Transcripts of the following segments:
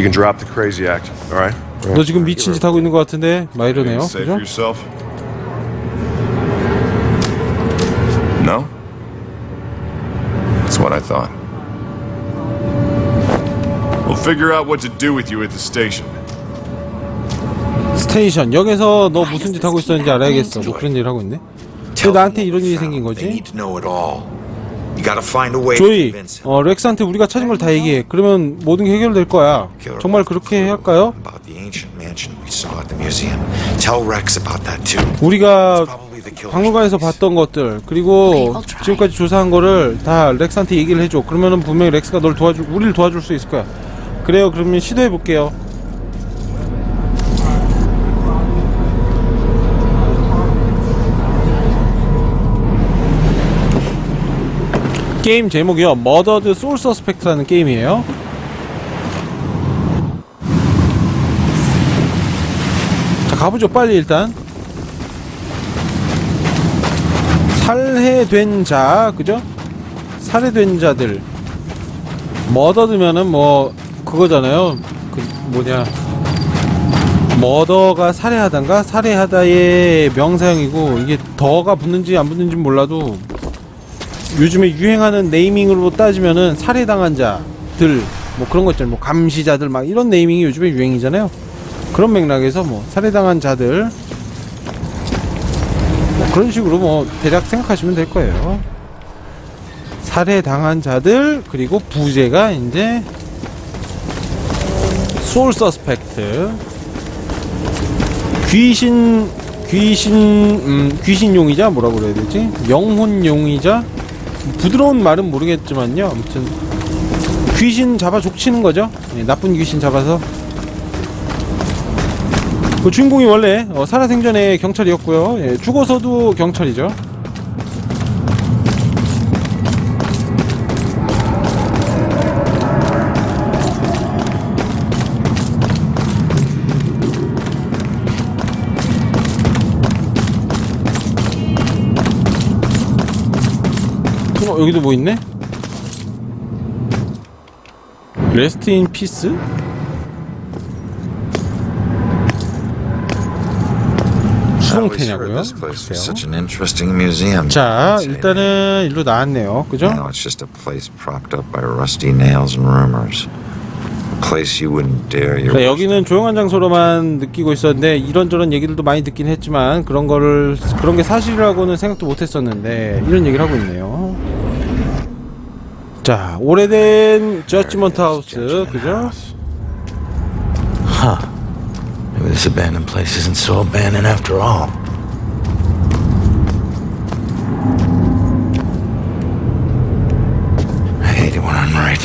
You can drop the crazy act, all right? 너 지금 미친 짓 하고 있는 것 같은데 막 이러네요. Say 그죠? for yourself? No? That's what I thought. We'll figure out what to do with you at the station. 스테이션 역에서 너 무슨 짓 하고 있었는지 알아야겠어. 뭐 그런 일 하고 있네. 왜 나한테 이런 일이 생긴 They 거지? need to know it all. 조이, 어 렉스한테 우리가 찾은 걸 다 얘기해. 그러면 모든 게 해결될 거야. 정말 그렇게 할까요? about the ancient mansion we saw at the museum. Tell Rex about that too. 우리가 박물관에서. 봤던 것들 그리고 지금까지 조사한 거를 다 렉스한테 얘기를 해줘. 그러면은 분명히 렉스가 널 도와줄, 우리를 도와줄 수 있을 거야. 그래요. 그러면 시도해 볼게요. 게임 제목이요. 머더드 소울 서스펙트라는 게임이에요. 자 가보죠 빨리 일단 살해된 자 그죠? 살해된 자들 머더드면은 뭐 그거잖아요 그 뭐냐 머더가 살해하단가 살해하다의 명사형이고 이게 더가 붙는지 안 붙는지 몰라도 요즘에 유행하는 네이밍으로 따지면은 살해당한 자들 뭐 그런 거 있잖아요. 뭐 감시자들 막 이런 네이밍이 요즘에 유행이잖아요. 그런 맥락에서 뭐 살해당한 자들. 뭐 그런 식으로 뭐 대략 생각하시면 될 거예요. 살해당한 자들 그리고 부제가 이제 소울 서스펙트 귀신 귀신 음, 귀신용이자 뭐라고 그래야 되지? 영혼용이자 부드러운 말은 모르겠지만요 아무튼 귀신 잡아 족치는 거죠 예, 나쁜 귀신 잡아서 그 주인공이 원래 어, 살아생전에 경찰이었고요. 예, 죽어서도 경찰이죠. 여기도 뭐 있네? 레스트 인 피스? 글쎄요. museum. 자, 일단은 일로 나왔네요. 그죠? Now it's just a place propped up by rusty nails and rumors. A place you wouldn't dare your 자, 여기는 조용한 장소로만 느끼고 있었는데 이런저런 얘기들도 많이 듣긴 했지만 그런 거를 그런 게 사실이라고는 생각도 못 했었는데 이런 얘기를 하고 있네요. 자, 오래된 저지먼트 하우스. 그죠? Maybe this abandoned place isn't so abandoned after all. I hate it when I'm right.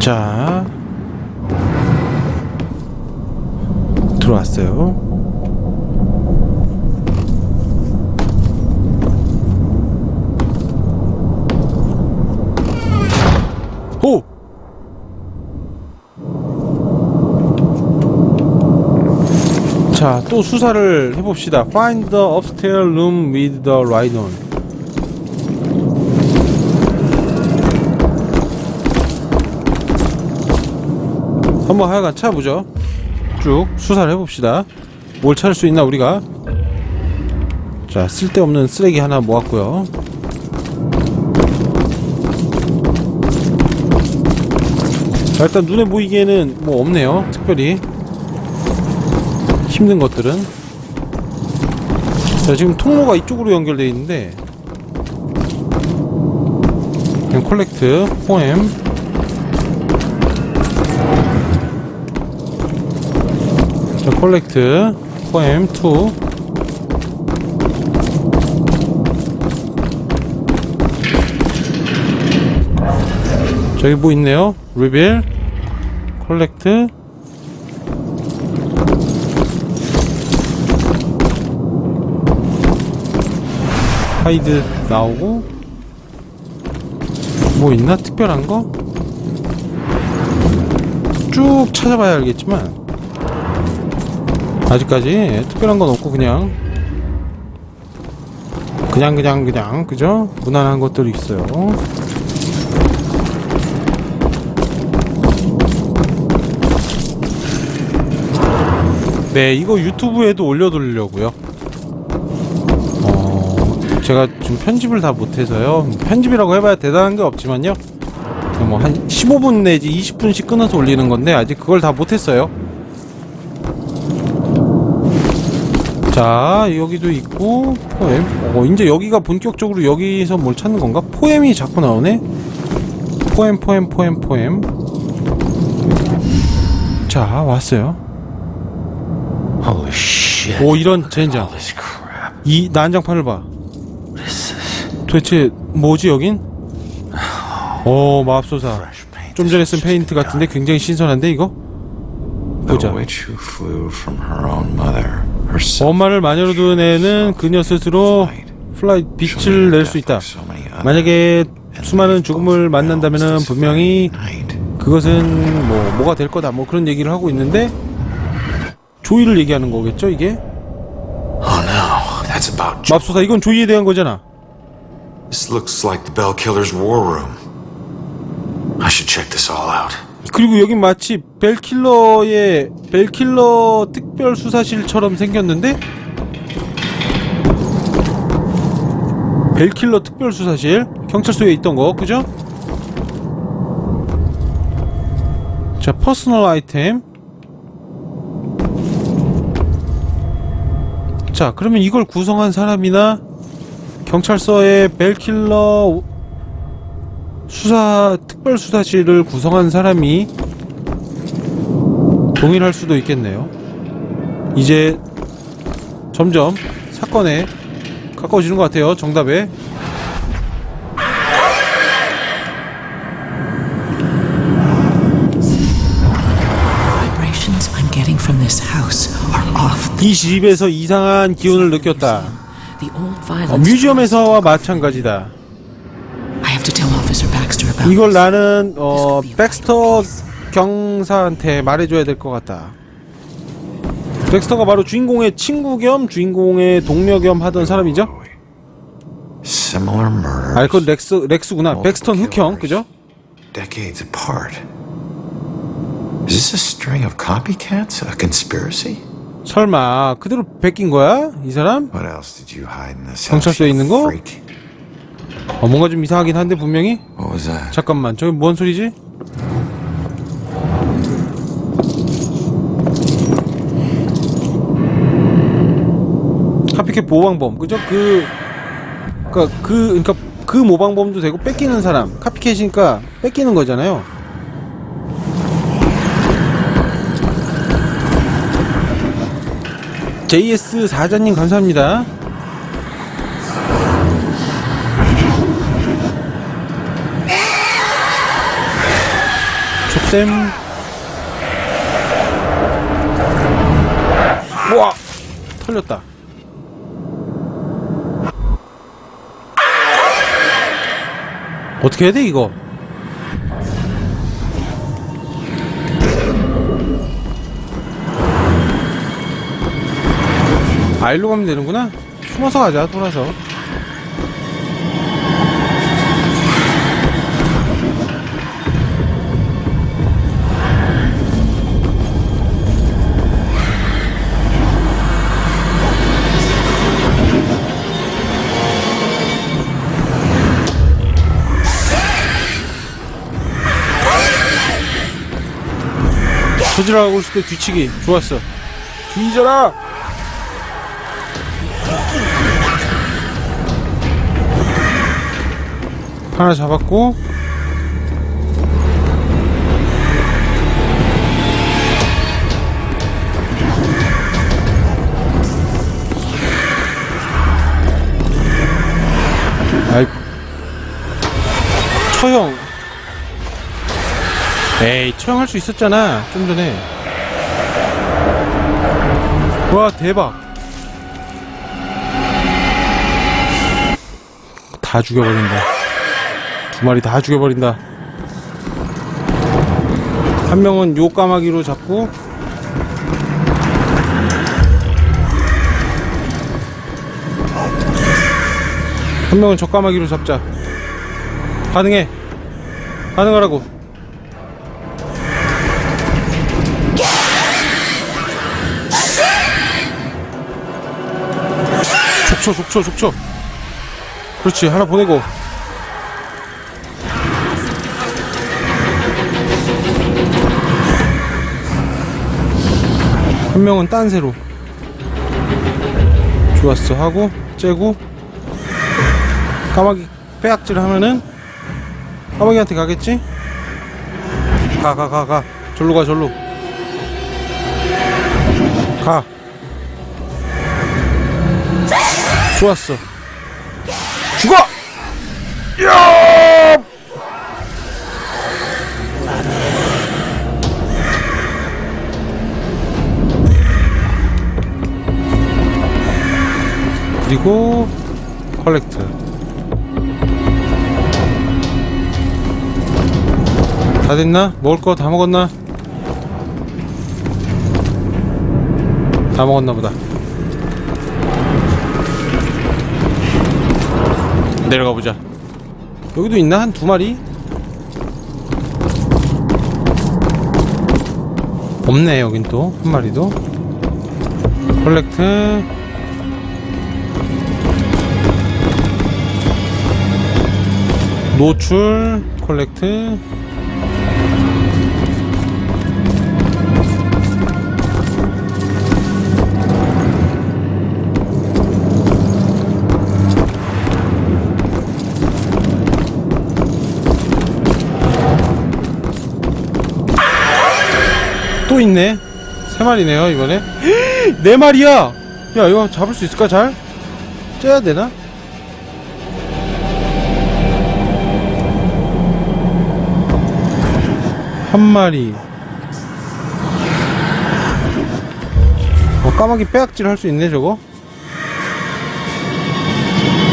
자. 들어왔어요. 오! 자, 또 수사를 해봅시다. Find the upstairs room with the on. 한번 하여간 찾아보죠. 쭉 수사를 해봅시다. 뭘 찾을 수 있나 우리가? 자 쓸데없는 쓰레기 하나 모았고요. 자 일단 눈에 보이기에는 뭐 없네요. 특별히 힘든 것들은. 자 지금 통로가 이쪽으로 연결되어 있는데. 그냥 콜렉트 포엠. 자, 콜렉트 포엠 2 저기 뭐 있네요? 리빌 콜렉트 하이드 나오고 뭐 있나 특별한 거? 쭉 찾아봐야 알겠지만 아직까지 특별한 건 없고 그냥 그냥 그냥 그냥 그죠? 무난한 것들이 있어요 네 이거 유튜브에도 올려두려고요 어, 제가 지금 편집을 다 못해서요. 편집이라고 해봐야 대단한 게 없지만요. 뭐 한 15분 내지 20분씩 끊어서 올리는 건데 아직 그걸 다 못했어요. 자, 여기도 있고 포엠. 어, 이제 여기가 본격적으로 여기서 뭘 찾는 건가? 포엠이 자꾸 나오네. 포엠, 포엠, 포엠, 포엠. 자, 왔어요. 오 이런 젠장. 이 난장판을 봐? 도대체 뭐지 여긴? 오 paint. 좀 전에 쓴 페인트 같은데 굉장히 신선한데 이거? 보자. 엄마를 마녀로 둔 애는 그녀 스스로 플라이 빛을 낼 수 있다 만약에 수많은 죽음을 만난다면은 분명히 그것은 뭐 뭐가 될 거다 뭐 그런 얘기를 하고 있는데 조이를 얘기하는 거겠죠 이게? Oh 맙소사 이건 조이에 대한 거잖아 this looks like the Bell Killer's war room. I should check this all out. 그리고 여긴 마치 벨킬러의 벨킬러 특별 수사실처럼 생겼는데 벨킬러 특별 수사실 경찰서에 있던 거 그죠? 자 퍼스널 아이템 자 그러면 이걸 구성한 사람이나 경찰서의 벨킬러 수사 특별 수사실을 구성한 사람이 동일할 수도 있겠네요. 이제 점점 사건에 가까워지는 것 같아요. 정답에. 이 집에서 이상한 기운을 느꼈다. The old 어. 뮤지엄에서와 마찬가지다. I have to tell Officer Baxter about 이걸 this. 나는 어, 백스터 경사한테 말해줘야 될 것 같다. 백스터가 바로 주인공의 친구 겸 주인공의 동료 겸 하던 사람이죠? 아, 그건 렉스 렉스구나. 백스턴 흑형, 그죠? Decades apart. Is this a string of copycats? A conspiracy? 설마 그대로 베낀 거야? 이 사람? 경찰서에 있는 거? 어, 뭔가 좀 이상하긴 한데 분명히. 잠깐만, 저기 뭔 소리지? 카피캣 모방범, 그죠? 그, 그니까 그, 그니까 그 모방범도 되고 뺏기는 사람, 카피캣이니까 뺏기는 거잖아요. JS 사자님 감사합니다. 족쌤 우와 털렸다. 어떻게 해야 돼 이거 아 일로 가면 되는구나. 숨어서 가자 돌아서. 저지라고 있을 때 뒤치기. 좋았어. 뒤져라 하나 잡았고 아이 처형. 에이 처형할 수 있었잖아 좀 전에. 와 대박. 다 죽여버린다 두 마리 다 죽여버린다. 한 명은 요 까마귀로 잡고 한 명은 저 까마귀로 잡자. 가능해. 가능하라고. 속초 속초 속초. 그렇지 하나 보내고. 한 명은 딴 새로. 좋았어. 하고 째고 까마귀 빼악질 하면은 까마귀한테 가겠지? 가 가 가 가. 절로 가 절로. 가. 좋았어! 그리고 컬렉트 다 됐나? 먹을 거 다 먹었나? 다 먹었나 보다 내려가 보자 여기도 있나? 한 두 마리? 없네 여긴 또 한 마리도 컬렉트 노출 컬렉트 또 있네 세 마리네요 이번에 네 마리야 야 이거 잡을 수 있을까 잘? 째야 되나? 한 마리. 어, 까마귀 빼악질 할 수 있네 저거?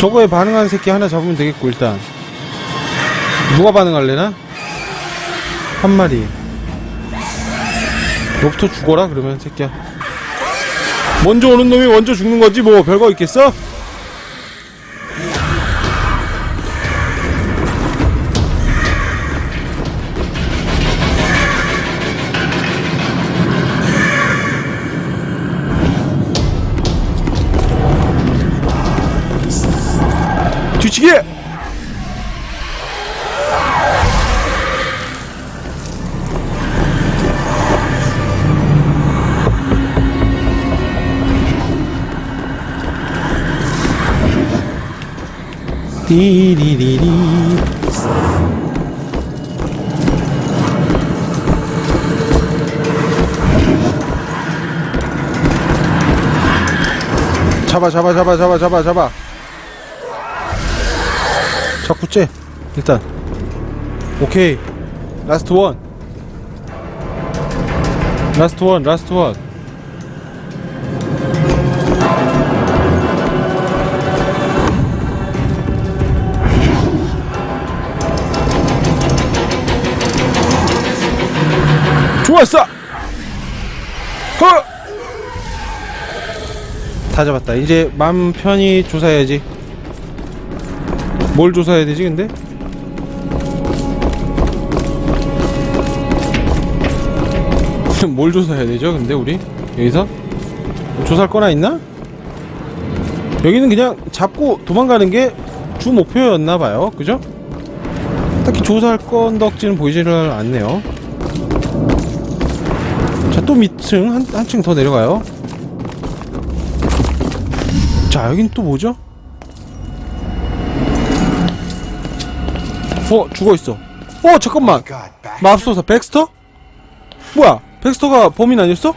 저거에 반응하는 새끼 하나 잡으면 되겠고 일단. 누가 반응할래나? 한 마리. 너부터 죽어라 그러면 새끼야. 먼저 오는 놈이 먼저 죽는 거지 뭐. 별거 있겠어? 띠리리리. 잡아 잡아 잡아 잡아 잡아 잡아. 자꾸 째 일단. 오케이. 라스트 원. 라스트 원 라스트 원 좋았어 허! 다 잡았다 이제 맘 편히 조사해야지 뭘 조사해야 되지 근데? 뭘 조사해야 되죠 근데 우리? 여기서? 조사할 거나 있나? 여기는 그냥 잡고 도망가는 게 주 목표였나봐요 그죠? 딱히 조사할 건덕지는 보이지를 않네요 자 또 밑층 한, 한층 더 내려가요 자 여긴 또 뭐죠? 어 죽어있어 어 잠깐만 맙소사 백스터? 뭐야 백스터가 범인 아니었어?